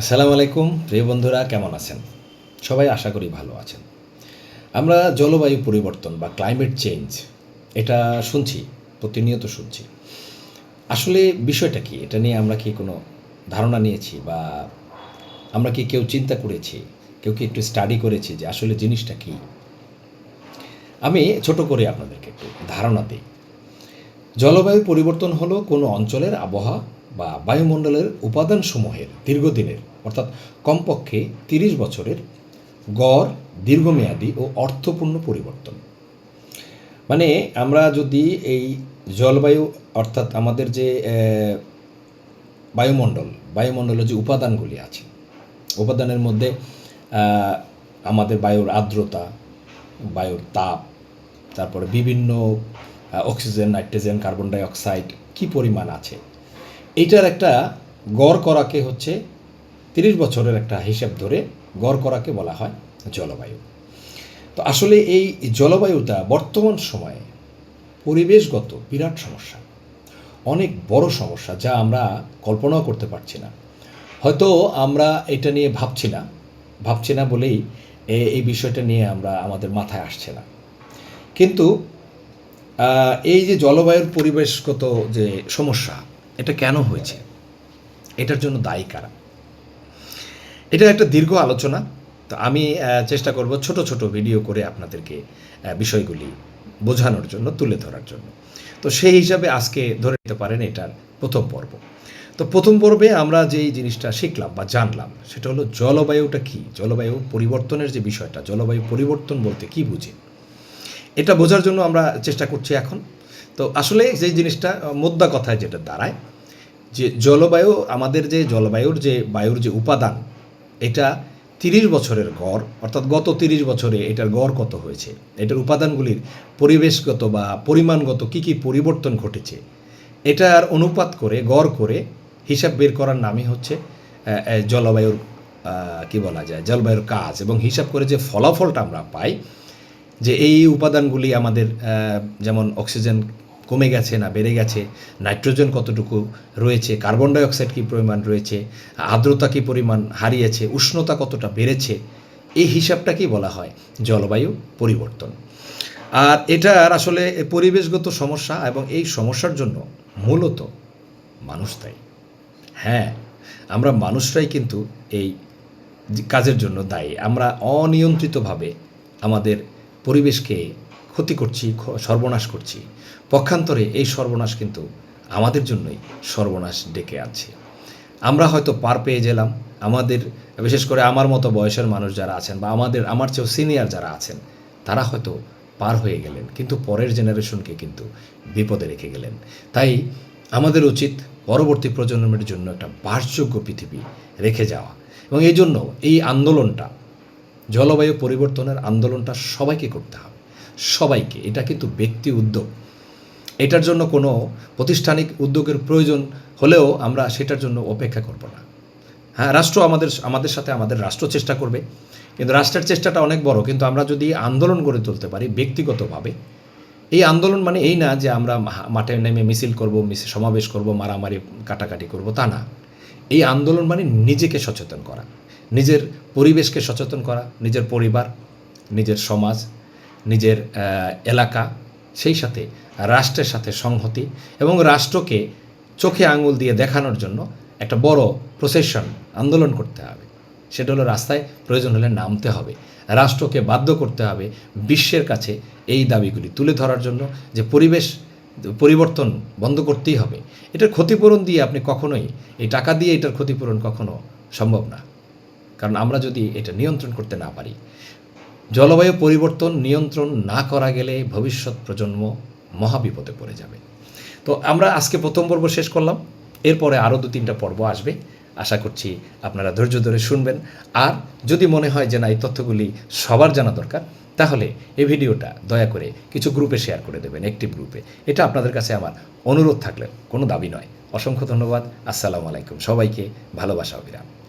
আসসালামু আলাইকুম, প্রিয় বন্ধুরা, কেমন আছেন? সবাই আশা করি ভালো আছেন। আমরা জলবায়ু পরিবর্তন বা ক্লাইমেট চেঞ্জ এটা শুনছি, প্রতিনিয়ত শুনছি। আসলে বিষয়টা কি? এটা নিয়ে আমরা কি কোনো ধারণা নিয়েছি বা আমরা কি কেউ চিন্তা করেছি? কেউ কি একটু স্টাডি করেছি যে আসলে জিনিসটা কি? আমি ছোট করে আপনাদেরকে একটু ধারণা দিই। জলবায়ু পরিবর্তন হলো কোনো অঞ্চলের আবহাওয়া বা বায়ুমণ্ডলের উপাদানসমূহের দীর্ঘদিনের, অর্থাৎ কমপক্ষে তিরিশ বছরের গড় দীর্ঘমেয়াদী ও অর্থপূর্ণ পরিবর্তন। মানে আমরা যদি এই জলবায়ু, অর্থাৎ আমাদের যে বায়ুমণ্ডল, বায়ুমণ্ডলের যে উপাদানগুলি আছে, উপাদানের মধ্যে আমাদের বায়ুর আর্দ্রতা, বায়ুর তাপ, তারপরে বিভিন্ন oxygen, nitrogen, carbon dioxide কী পরিমাণ আছে এইটার একটা গড় করাকে হচ্ছে তিরিশ বছরের একটা হিসাব ধরে গড় করাকে বলা হয় জলবায়ু। তো আসলে এই জলবায়ুটা বর্তমান সময়ে পরিবেশগত বিরাট সমস্যা। অনেক বড় সমস্যা যা আমরা কল্পনাও করতে পারছি না। হয়তো আমরা এটা নিয়ে ভাবছি না ভাবছি না বলেই এই বিষয়টা নিয়ে আমরা আমাদের মাথায় আসছে না। কিন্তু এই যে জলবায়ুর পরিবেশগত যে সমস্যা এটা কেন হয়েছে? এটার জন্য দায়ী কারা? এটা একটা দীর্ঘ আলোচনা। তো আমি চেষ্টা করব ছোট ছোট ভিডিও করে আপনাদেরকে বিষয়গুলি বোঝানোর জন্য, তুলে ধরার জন্য। তো সেই হিসাবে আজকে ধরে নিতে পারেন এটার প্রথম পর্ব। তো প্রথম পর্বে আমরা যেই জিনিসটা শিখলাম বা জানলাম, সেটা হলো জলবায়ুটা কি? জলবায়ু পরিবর্তনের যে বিষয়টা, জলবায়ু পরিবর্তন বলতে কি বুঝে? এটা বোঝার জন্য আমরা চেষ্টা করছি এখন। তো আসলে যেই জিনিসটা মোদ্দা কথায় যেটা দাঁড়ায়, যে জলবায়ু, আমাদের যে জলবায়ুর যে বায়ুর যে উপাদান, এটা তিরিশ বছরের গড়, অর্থাৎ গত তিরিশ বছরে এটার গড় কত হয়েছে, এটার উপাদানগুলির পরিবেশগত বা পরিমাণগত কী কী পরিবর্তন ঘটেছে, এটার অনুপাত করে, গড় করে হিসাব বের করার নামই হচ্ছে জলবায়ুর কি বলা যায়, জলবায়ুর কাজ এবং হিসাব করে যে ফলাফলটা আমরা পাই, যে এই উপাদানগুলি আমাদের যেমন অক্সিজেন কমে গেছে না বেড়ে গেছে? নাইট্রোজেন কতটুকু রয়েছে? কার্বন ডাইঅক্সাইড কী পরিমাণ রয়েছে? আর্দ্রতা কী পরিমাণ হারিয়েছে? উষ্ণতা কতটা বেড়েছে? এই হিসাবটাকেই বলা হয় জলবায়ু পরিবর্তন। আর এটার আসলে পরিবেশগত সমস্যা এবং এই সমস্যার জন্য মূলত মানুষ দায়ী। হ্যাঁ আমরা মানুষরাই কিন্তু এই কাজের জন্য দায়ী। আমরা অনিয়ন্ত্রিতভাবে আমাদের পরিবেশকে ক্ষতি করছি সর্বনাশ করছি। পক্ষান্তরে এই সর্বনাশ কিন্তু আমাদের জন্যই সর্বনাশ ডেকে আছে আমরা হয়তো পার পেয়ে গেলাম। আমাদের, বিশেষ করে আমার মতো বয়সের মানুষ যারা আছেন বা আমাদের, আমার চেয়েও সিনিয়র যারা আছেন, তারা হয়তো পার হয়ে গেলেন। কিন্তু পরের জেনারেশনকে কিন্তু বিপদে রেখে গেলেন। তাই আমাদের উচিত পরবর্তী প্রজন্মের জন্য একটা বাসযোগ্য পৃথিবী রেখে যাওয়া। এবং এই জন্য এই আন্দোলনটা, জলবায়ু পরিবর্তনের আন্দোলনটা সবাইকে করতে হবে। সবাইকে, এটা কিন্তু ব্যক্তি উদ্যোগ। এটার জন্য কোনো প্রতিষ্ঠানিক উদ্যোগের প্রয়োজন হলেও আমরা সেটার জন্য অপেক্ষা করব না। হ্যাঁ রাষ্ট্র আমাদের আমাদের সাথে আমাদের রাষ্ট্র চেষ্টা করবে। কিন্তু রাষ্ট্রের চেষ্টাটা অনেক বড়, কিন্তু আমরা যদি আন্দোলন গড়ে তুলতে পারি ব্যক্তিগতভাবে, এই আন্দোলন মানে এই না যে আমরা মাঠে নেমে মিছিল করব মিছিল সমাবেশ করব, মারামারি, কাটাকাটি করব, তা না। এই আন্দোলন মানে নিজেকে সচেতন করা, নিজের পরিবেশকে সচেতন করা, নিজের পরিবার, নিজের সমাজ নিজের এলাকা, সেই সাথে রাষ্ট্রের সাথে সংহতি এবং রাষ্ট্রকে চোখে আঙুল দিয়ে দেখানোর জন্য একটা বড় প্রসেশন আন্দোলন করতে হবে। সেটা হলো রাস্তায় প্রয়োজন হলে নামতে হবে। রাষ্ট্রকে বাধ্য করতে হবে বিশ্বের কাছে এই দাবিগুলি তুলে ধরার জন্য যে পরিবেশ, পরিবর্তন বন্ধ করতেই হবে। এটার ক্ষতিপূরণ দিয়ে আপনি কখনোই, এই টাকা দিয়ে এটার ক্ষতিপূরণ কখনো সম্ভব না। কারণ আমরা যদি এটা নিয়ন্ত্রণ করতে না পারি জলবায়ু পরিবর্তন নিয়ন্ত্রণ না করা গেলে ভবিষ্যৎ প্রজন্ম মহাবিপদে পড়ে যাবে। তো আমরা আজকে প্রথম পর্ব শেষ করলাম। এরপরে আরও দু তিনটা পর্ব আসবে। আশা করছি আপনারা ধৈর্য ধরে শুনবেন। আর যদি মনে হয় যে না, এই তথ্যগুলি সবার জানা দরকার, তাহলে এই ভিডিওটা দয়া করে কিছু গ্রুপে শেয়ার করে দেবেন, একটি গ্রুপে। এটা আপনাদের কাছে আমার অনুরোধ থাকলে, কোনো দাবি নয়। অসংখ্য ধন্যবাদ। আসসালামু আলাইকুম। সবাইকে ভালোবাসা, অবিরাম।